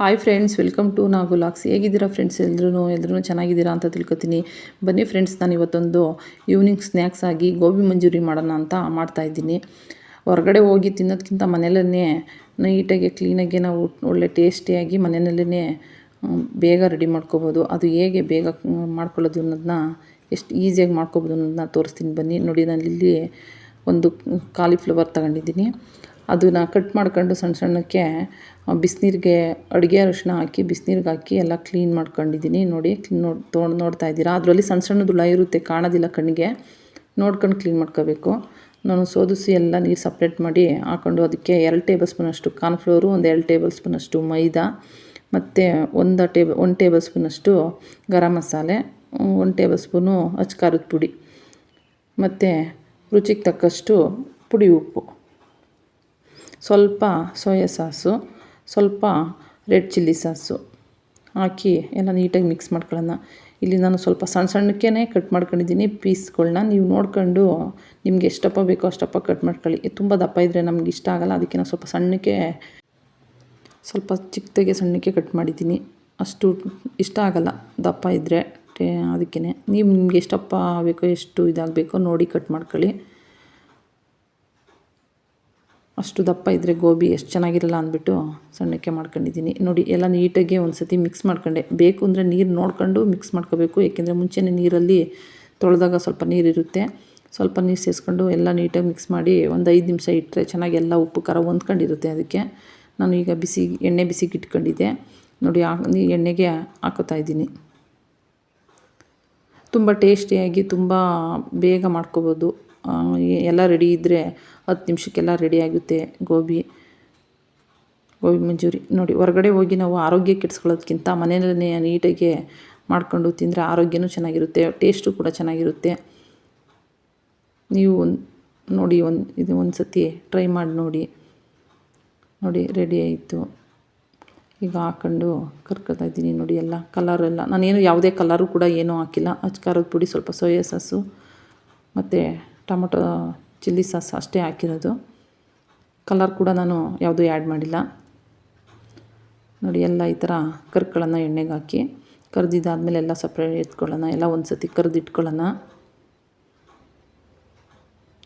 Hi friends welcome to ನಾಗುಲಾಕ್ಸ್ ಹೇಗಿದ್ದೀರಾ friends ಎಲ್ಲರೂ ಎಲ್ಲರೂ ಚೆನ್ನಾಗಿದ್ದೀರಾ ಅಂತ ತಿಳ್ಕೊತೀನಿ. ಬನ್ನಿ ಫ್ರೆಂಡ್ಸ್ ನಾನು ಇವತ್ತೊಂದು ಈವ್ನಿಂಗ್ ಸ್ನ್ಯಾಕ್ಸ್ ಆಗಿ ಗೋಬಿ ಮಂಜೂರಿ ಮಾಡೋಣ ಅಂತ ಮಾಡ್ತಾಯಿದ್ದೀನಿ ಹೊರಗಡೆ ಹೋಗಿ ತಿನ್ನೋದಕ್ಕಿಂತ ಮನೆಯಲ್ಲೇ ನೀಟಾಗಿ ಕ್ಲೀನಾಗಿ ನಾವು ಒಳ್ಳೆ ಟೇಸ್ಟಿಯಾಗಿ ಮನೆಯಲ್ಲೇ ಬೇಗ ರೆಡಿ ಮಾಡ್ಕೋಬೋದು. ಅದು ಹೇಗೆ ಬೇಗ ಮಾಡ್ಕೊಳ್ಳೋದು ಅನ್ನೋದನ್ನ ಎಷ್ಟು ಈಸಿಯಾಗಿ ಮಾಡ್ಕೋಬೋದು ಅನ್ನೋದನ್ನ ತೋರಿಸ್ತೀನಿ ಬನ್ನಿ. ನೋಡಿ, ನಾನು ಇಲ್ಲಿ ಒಂದು ಕಾಲಿಫ್ಲವರ್ ತಗೊಂಡಿದ್ದೀನಿ. ಅದನ್ನ ಕಟ್ ಮಾಡ್ಕೊಂಡು ಸಣ್ಣ ಸಣ್ಣಕ್ಕೆ ಬಿಸಿನೀರಿಗೆ ಅಡುಗೆ ಅರಿಶಿನ ಹಾಕಿ, ಬಿಸಿನೀರಿಗೆ ಹಾಕಿ ಎಲ್ಲ ಕ್ಲೀನ್ ಮಾಡ್ಕೊಂಡಿದ್ದೀನಿ ನೋಡಿ ನೋಡಿ ತೊಗೊಂಡು ನೋಡ್ತಾ ಇದ್ದೀರಾ? ಅದರಲ್ಲಿ ಸಣ್ಣ ಸಣ್ಣದು ಹುಳ ಇರುತ್ತೆ, ಕಾಣೋದಿಲ್ಲ ಕಣ್ಣಿಗೆ ನೋಡ್ಕೊಂಡು ಕ್ಲೀನ್ ಮಾಡ್ಕೋಬೇಕು. ನಾನು ಸೋದಿಸಿ ಎಲ್ಲ ನೀರು ಸಪ್ರೇಟ್ ಮಾಡಿ ಹಾಕ್ಕೊಂಡು ಅದಕ್ಕೆ ಎರಡು ಟೇಬಲ್ ಸ್ಪೂನಷ್ಟು ಕಾರ್ನ್ಫ್ಲೋರು ಒಂದು ಎರಡು ಟೇಬಲ್ ಸ್ಪೂನಷ್ಟು ಮೈದಾ, ಮತ್ತು ಒಂದು ಟೇಬ ಒಂದು ಟೇಬಲ್ ಸ್ಪೂನಷ್ಟು ಗರಂ ಮಸಾಲೆ, ಒಂದು ಟೇಬಲ್ ಸ್ಪೂನು ಅಚ್ಕಾರದ ಪುಡಿ, ಮತ್ತು ರುಚಿಗೆ ತಕ್ಕಷ್ಟು ಪುಡಿ ಉಪ್ಪು. ಸ್ವಲ್ಪ ಸೋಯಾ ಸಾಸು, ಸ್ವಲ್ಪ ರೆಡ್ ಚಿಲ್ಲಿ ಸಾಸು ಹಾಕಿ ಎಲ್ಲ ನೀಟಾಗಿ ಮಿಕ್ಸ್ ಮಾಡ್ಕೊಳ್ಳೋಣ. ಇಲ್ಲಿ ನಾನು ಸ್ವಲ್ಪ ಸಣ್ಣ ಸಣ್ಣಕ್ಕೇ ಕಟ್ ಮಾಡ್ಕೊಂಡಿದ್ದೀನಿ. ಪೀಸ್ಗಳನ್ನ ನೀವು ನೋಡ್ಕೊಂಡು ನಿಮ್ಗೆ ಎಷ್ಟಪ್ಪ ಬೇಕೋ ಅಷ್ಟಪ್ಪ ಕಟ್ ಮಾಡ್ಕೊಳ್ಳಿ. ತುಂಬ ದಪ್ಪ ಇದ್ದರೆ ನಮ್ಗೆ ಇಷ್ಟ ಆಗಲ್ಲ. ಅದಕ್ಕೆ ನಾನು ಸ್ವಲ್ಪ ಸಣ್ಣಕ್ಕೆ, ಸ್ವಲ್ಪ ಚಿಕ್ಕದಾಗೆ ಸಣ್ಣಕ್ಕೆ ಕಟ್ ಮಾಡಿದ್ದೀನಿ. ಅಷ್ಟು ಇಷ್ಟ ಆಗಲ್ಲ ದಪ್ಪ ಇದ್ದರೆ ಅದಕ್ಕೇ ನೀವು ನಿಮಗೆ ಎಷ್ಟಪ್ಪ ಬೇಕೋ ಎಷ್ಟು ಇದಾಗಬೇಕೋ ನೋಡಿ ಕಟ್ ಮಾಡ್ಕೊಳ್ಳಿ. ಅಷ್ಟು ದಪ್ಪ ಇದ್ದರೆ ಗೋಬಿ ಎಷ್ಟು ಚೆನ್ನಾಗಿರಲ್ಲ ಅಂದ್ಬಿಟ್ಟು ಸಣ್ಣಕ್ಕೆ ಮಾಡ್ಕೊಂಡಿದ್ದೀನಿ. ನೋಡಿ, ಎಲ್ಲ ನೀಟಾಗಿ ಒಂದು ಸತಿ ಮಿಕ್ಸ್ ಮಾಡ್ಕೊಂಡೆ. ಬೇಕು ಅಂದರೆ ನೀರು ನೋಡ್ಕೊಂಡು ಮಿಕ್ಸ್ ಮಾಡ್ಕೋಬೇಕು. ಏಕೆಂದರೆ ಮುಂಚೆನೇ ನೀರಲ್ಲಿ ತೊಳೆದಾಗ ಸ್ವಲ್ಪ ನೀರಿರುತ್ತೆ ಸ್ವಲ್ಪ ನೀರು ಸೇರಿಸ್ಕೊಂಡು ಎಲ್ಲ ನೀಟಾಗಿ ಮಿಕ್ಸ್ ಮಾಡಿ ಒಂದು ಐದು ನಿಮಿಷ ಇಟ್ಟರೆ ಚೆನ್ನಾಗಿ ಎಲ್ಲ ಉಪ್ಪು, ಖಾರ ಹೊಂದ್ಕೊಂಡಿರುತ್ತೆ ಅದಕ್ಕೆ ನಾನು ಈಗ ಬಿಸಿ ಎಣ್ಣೆ ಬಿಸಿಗೆ ಇಟ್ಕೊಂಡಿದ್ದೆ. ನೋಡಿ ಎಣ್ಣೆಗೆ ಹಾಕೋತಾ ಇದ್ದೀನಿ. ತುಂಬ ಟೇಸ್ಟಿಯಾಗಿ ತುಂಬ ಬೇಗ ಮಾಡ್ಕೋಬೋದು. ಎಲ್ಲ ರೆಡಿ ಇದ್ದರೆ ಹತ್ತು ನಿಮಿಷಕ್ಕೆಲ್ಲ ರೆಡಿ ಆಗುತ್ತೆ ಗೋಬಿ. ಗೋಬಿ ಮಂಜೂರಿ. ನೋಡಿ, ಹೊರಗಡೆ ಹೋಗಿ ನಾವು ಆರೋಗ್ಯ ಕೆಡಿಸ್ಕೊಳ್ಳೋದ್ಕಿಂತ ಮನೆಯಲ್ಲೇ ನೀಟಾಗಿ ಮಾಡ್ಕೊಂಡು ತಿಂದರೆ ಆರೋಗ್ಯನೂ ಚೆನ್ನಾಗಿರುತ್ತೆ ಟೇಸ್ಟು ಕೂಡ ಚೆನ್ನಾಗಿರುತ್ತೆ. ನೀವು ನೋಡಿ, ಒಂದು ಇದು ಒಂದು ಸತಿ ಟ್ರೈ ಮಾಡಿ ನೋಡಿ. ನೋಡಿ ರೆಡಿ ಆಯಿತು. ಈಗ ಹಾಕ್ಕೊಂಡು ಕರ್ಕೊತಾ ಇದ್ದೀನಿ ನೋಡಿ ಎಲ್ಲ ಕಲರೆಲ್ಲ ನಾನೇನು ಯಾವುದೇ ಕಲರು ಕೂಡ ಏನೂ ಹಾಕಿಲ್ಲ. ಅಚ್ಕಾರದ ಪುಡಿ ಸ್ವಲ್ಪ ಸೋಯಾ ಸಾಸು, ಮತ್ತು ಟೊಮೊಟೊ ಚಿಲ್ಲಿ ಸಾಸ್ ಅಷ್ಟೇ ಹಾಕಿರೋದು. ಕಲರ್ ಕೂಡ ನಾನು ಯಾವುದೂ ಆ್ಯಡ್ ಮಾಡಿಲ್ಲ. ನೋಡಿ, ಎಲ್ಲ ಈ ಥರ ಕರ್ಕೊಳ್ಳೋಣ ಎಣ್ಣೆಗೆ ಹಾಕಿ, ಕರ್ದಿದ್ದಾದಮೇಲೆ ಎಲ್ಲ ಸಪ್ರೇಟ್ ಎತ್ಕೊಳ್ಳೋಣ ಎಲ್ಲ ಒಂದು ಸತಿ ಕರೆದಿಟ್ಕೊಳ್ಳೋಣ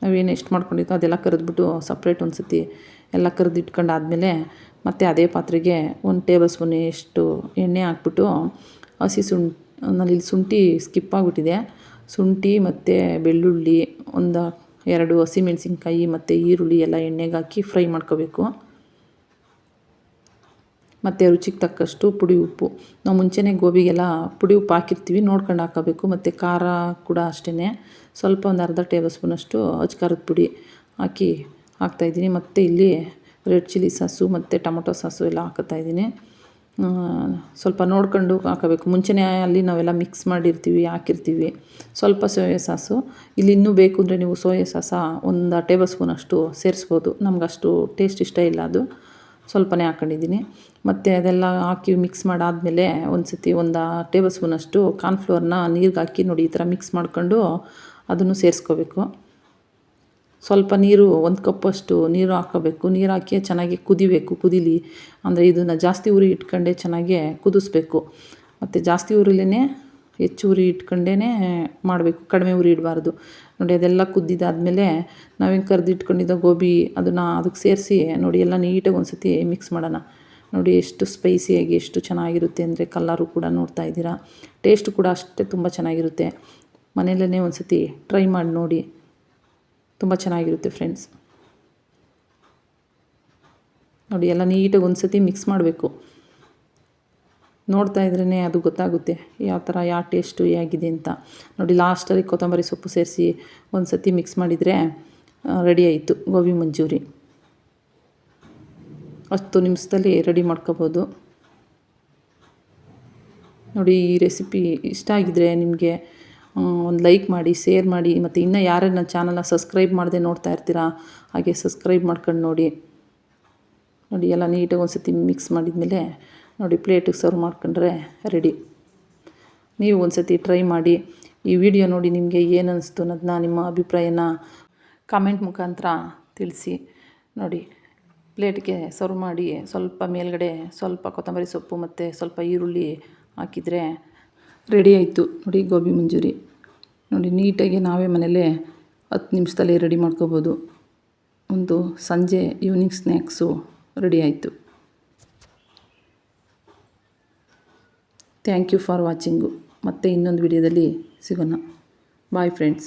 ನಾವೇನು ಎಷ್ಟು ಮಾಡ್ಕೊಂಡಿದ್ದೋ ಅದೆಲ್ಲ ಕರೆದ್ಬಿಟ್ಟು ಸಪ್ರೇಟ್ ಒಂದು ಸತಿ ಎಲ್ಲ ಕರೆದಿಟ್ಕೊಂಡಾದ್ಮೇಲೆ ಮತ್ತು ಅದೇ ಪಾತ್ರೆಗೆ ಒಂದು ಟೇಬಲ್ ಸ್ಪೂನ್ ಎಷ್ಟು ಎಣ್ಣೆ ಹಾಕ್ಬಿಟ್ಟು ಹಸಿ ಸುಂಟ್ನಲ್ಲಿ ಶುಂಠಿ ಸ್ಕಿಪ್ ಆಗಿಬಿಟ್ಟಿದೆ. ಶುಂಠಿ ಮತ್ತು ಬೆಳ್ಳುಳ್ಳಿ, ಒಂದು ಎರಡು ಹಸಿಮೆಣಸಿನ್ಕಾಯಿ ಮತ್ತು ಈರುಳ್ಳಿ ಎಲ್ಲ ಎಣ್ಣೆಗೆ ಹಾಕಿ ಫ್ರೈ ಮಾಡ್ಕೋಬೇಕು. ಮತ್ತು ರುಚಿಗೆ ತಕ್ಕಷ್ಟು ಪುಡಿ ಉಪ್ಪು. ನಾವು ಮುಂಚೆನೇ ಗೋಬಿಗೆಲ್ಲ ಪುಡಿ ಉಪ್ಪು ಹಾಕಿರ್ತೀವಿ, ನೋಡ್ಕೊಂಡು ಹಾಕೋಬೇಕು. ಮತ್ತು ಖಾರ ಕೂಡ ಅಷ್ಟೇ ಸ್ವಲ್ಪ ಒಂದು ಅರ್ಧ ಟೇಬಲ್ ಸ್ಪೂನಷ್ಟು ಖಾರದ ಪುಡಿ ಹಾಕಿ ಹಾಕ್ತಾಯಿದ್ದೀನಿ ಮತ್ತು ಇಲ್ಲಿ ರೆಡ್ ಚಿಲ್ಲಿ ಸಾಸು ಮತ್ತು ಟೊಮೊಟೊ ಸಾಸು ಎಲ್ಲ ಹಾಕುತ್ತಾಯಿದ್ದೀನಿ ಸ್ವಲ್ಪ ನೋಡ್ಕೊಂಡು ಹಾಕಬೇಕು. ಮುಂಚೆನೇ ಅಲ್ಲಿ ನಾವೆಲ್ಲ ಮಿಕ್ಸ್ ಮಾಡಿರ್ತೀವಿ, ಹಾಕಿರ್ತೀವಿ. ಸ್ವಲ್ಪ ಸೋಯಾ ಸಾಸು. ಇಲ್ಲಿ ಇನ್ನೂ ಬೇಕು ಅಂದರೆ ನೀವು ಸೋಯಾ ಸಾಸ ಒಂದು ಟೇಬಲ್ ಸ್ಪೂನ್ ಅಷ್ಟು ಸೇರಿಸ್ಬೋದು. ನಮ್ಗೆ ಅಷ್ಟು ಟೇಸ್ಟ್ ಇಷ್ಟ ಇಲ್ಲ ಅದು. ಸ್ವಲ್ಪನೇ ಹಾಕ್ಕೊಂಡಿದ್ದೀನಿ ಮತ್ತು ಅದೆಲ್ಲ ಹಾಕಿ ಮಿಕ್ಸ್ ಮಾಡಾದಮೇಲೆ ಒಂದು ಸತಿ ಒಂದು ಟೇಬಲ್ ಸ್ಪೂನಷ್ಟು ಕಾರ್ನ್ಫ್ಲೋರ್ನ ನೀರಿಗೆ ಹಾಕಿ ನೋಡಿ ಈ ಥರ ಮಿಕ್ಸ್ ಮಾಡ್ಕೊಂಡು ಅದನ್ನು ಸೇರಿಸ್ಕೋಬೇಕು. ಸ್ವಲ್ಪ ನೀರು, ಒಂದು ಕಪ್ಪಷ್ಟು ನೀರು ಹಾಕೋಬೇಕು. ನೀರು ಹಾಕಿ ಚೆನ್ನಾಗಿ ಕುದಿಬೇಕು. ಕುದೀಲಿ. ಅಂದರೆ ಇದನ್ನು ಜಾಸ್ತಿ ಉರಿ ಇಟ್ಕೊಂಡೆ ಚೆನ್ನಾಗಿ ಕುದಿಸ್ಬೇಕು. ಮತ್ತು ಜಾಸ್ತಿ ಉರಿಲೇ ಹೆಚ್ಚು ಉರಿ ಇಟ್ಕೊಂಡೇ ಮಾಡಬೇಕು. ಕಡಿಮೆ ಉರಿ ಇಡಬಾರ್ದು. ನೋಡಿ, ಅದೆಲ್ಲ ಕುದ್ದಿದ್ದಾದಮೇಲೆ ನಾವೇನು ಕರೆದಿಟ್ಕೊಂಡಿದ್ದ ಗೋಬಿ ಅದನ್ನು ಅದಕ್ಕೆ ಸೇರಿಸಿ ನೋಡಿ, ಎಲ್ಲ ನೀಟಾಗಿ ಒಂದು ಸತಿ ಮಿಕ್ಸ್ ಮಾಡೋಣ. ನೋಡಿ, ಎಷ್ಟು ಸ್ಪೈಸಿಯಾಗಿ ಎಷ್ಟು ಚೆನ್ನಾಗಿರುತ್ತೆ ಅಂದರೆ ಕಲ್ಲರು ಕೂಡ ನೋಡ್ತಾ ಇದ್ದೀರಾ. ಟೇಸ್ಟು ಕೂಡ ಅಷ್ಟೇ ತುಂಬ ಚೆನ್ನಾಗಿರುತ್ತೆ. ಮನೆಯಲ್ಲೇ ಒಂದು ಸತಿ ಟ್ರೈ ಮಾಡಿ ನೋಡಿ. ತುಂಬ ಚೆನ್ನಾಗಿರುತ್ತೆ ಫ್ರೆಂಡ್ಸ್. ನೋಡಿ, ಎಲ್ಲ ನೀಟಾಗಿ ಒಂದು ಸತಿ ಮಿಕ್ಸ್ ಮಾಡಬೇಕು. ನೋಡ್ತಾ ಇದ್ರೇ ಅದು ಗೊತ್ತಾಗುತ್ತೆ, ಯಾವ ಥರ, ಯಾವ ಟೇಸ್ಟು ಹೇಗಿದೆ ಅಂತ. ನೋಡಿ ಲಾಸ್ಟಲ್ಲಿ ಕೊತ್ತಂಬರಿ ಸೊಪ್ಪು ಸೇರಿಸಿ ಒಂದು ಸತಿ ಮಿಕ್ಸ್ ಮಾಡಿದರೆ ರೆಡಿ ಆಯಿತು ಗೋಬಿ ಮಂಚೂರಿ. ಹತ್ತು ನಿಮಿಷದಲ್ಲಿ ರೆಡಿ ಮಾಡ್ಕೋಬೋದು. ನೋಡಿ, ಈ ರೆಸಿಪಿ ಇಷ್ಟ ಆಗಿದ್ರೆ ನಿಮಗೆ ಒಂದು ಲೈಕ್ ಮಾಡಿ ಶೇರ್ ಮಾಡಿ, ಮತ್ತು ಇನ್ನೂ ಯಾರ್ಯಾರ ನನ್ನ ಚಾನಲ್ನ ಸಬ್ಸ್ಕ್ರೈಬ್ ಮಾಡದೆ ನೋಡ್ತಾ ಇರ್ತೀರಾ, ಹಾಗೆ ಸಬ್ಸ್ಕ್ರೈಬ್ ಮಾಡ್ಕೊಂಡು ನೋಡಿ. ನೋಡಿ, ಎಲ್ಲ ನೀಟಾಗಿ ಒಂದು ಸತಿ ಮಿಕ್ಸ್ ಮಾಡಿದ್ಮೇಲೆ ನೋಡಿ ಪ್ಲೇಟಿಗೆ ಸರ್ವ್ ಮಾಡ್ಕೊಂಡ್ರೆ ರೆಡಿ ನೀವು ಒಂದು ಸತಿ ಟ್ರೈ ಮಾಡಿ, ಈ ವಿಡಿಯೋ ನೋಡಿ ನಿಮಗೆ ಏನು ಅನ್ನಿಸ್ತು ಅನ್ನೋದನ್ನ ನಿಮ್ಮ ಅಭಿಪ್ರಾಯನ ಕಾಮೆಂಟ್ ಮುಖಾಂತರ ತಿಳಿಸಿ. ನೋಡಿ ಪ್ಲೇಟ್ಗೆ ಸರ್ವ್ ಮಾಡಿ, ಸ್ವಲ್ಪ ಮೇಲ್ಗಡೆ ಸ್ವಲ್ಪ ಕೊತ್ತಂಬರಿ ಸೊಪ್ಪು ಮತ್ತು ಸ್ವಲ್ಪ ಈರುಳ್ಳಿ ಹಾಕಿದರೆ ರೆಡಿ ಆಯಿತು. ನೋಡಿ ಗೋಬಿ ಮಂಜೂರಿ. ನೋಡಿ ನೀಟಾಗಿ ನಾವೇ ಮನೇಲೇ ಹತ್ತು ನಿಮಿಷದಲ್ಲಿ ರೆಡಿ ಮಾಡ್ಕೋಬೋದು. ಒಂದು ಸಂಜೆ ಈವ್ನಿಂಗ್ ಸ್ನ್ಯಾಕ್ಸು ರೆಡಿ ಆಯಿತು. ಥ್ಯಾಂಕ್ ಯು ಫಾರ್ ವಾಚಿಂಗು ಮತ್ತೆ ಇನ್ನೊಂದು ವಿಡಿಯೋದಲ್ಲಿ ಸಿಗೋಣ. Bye friends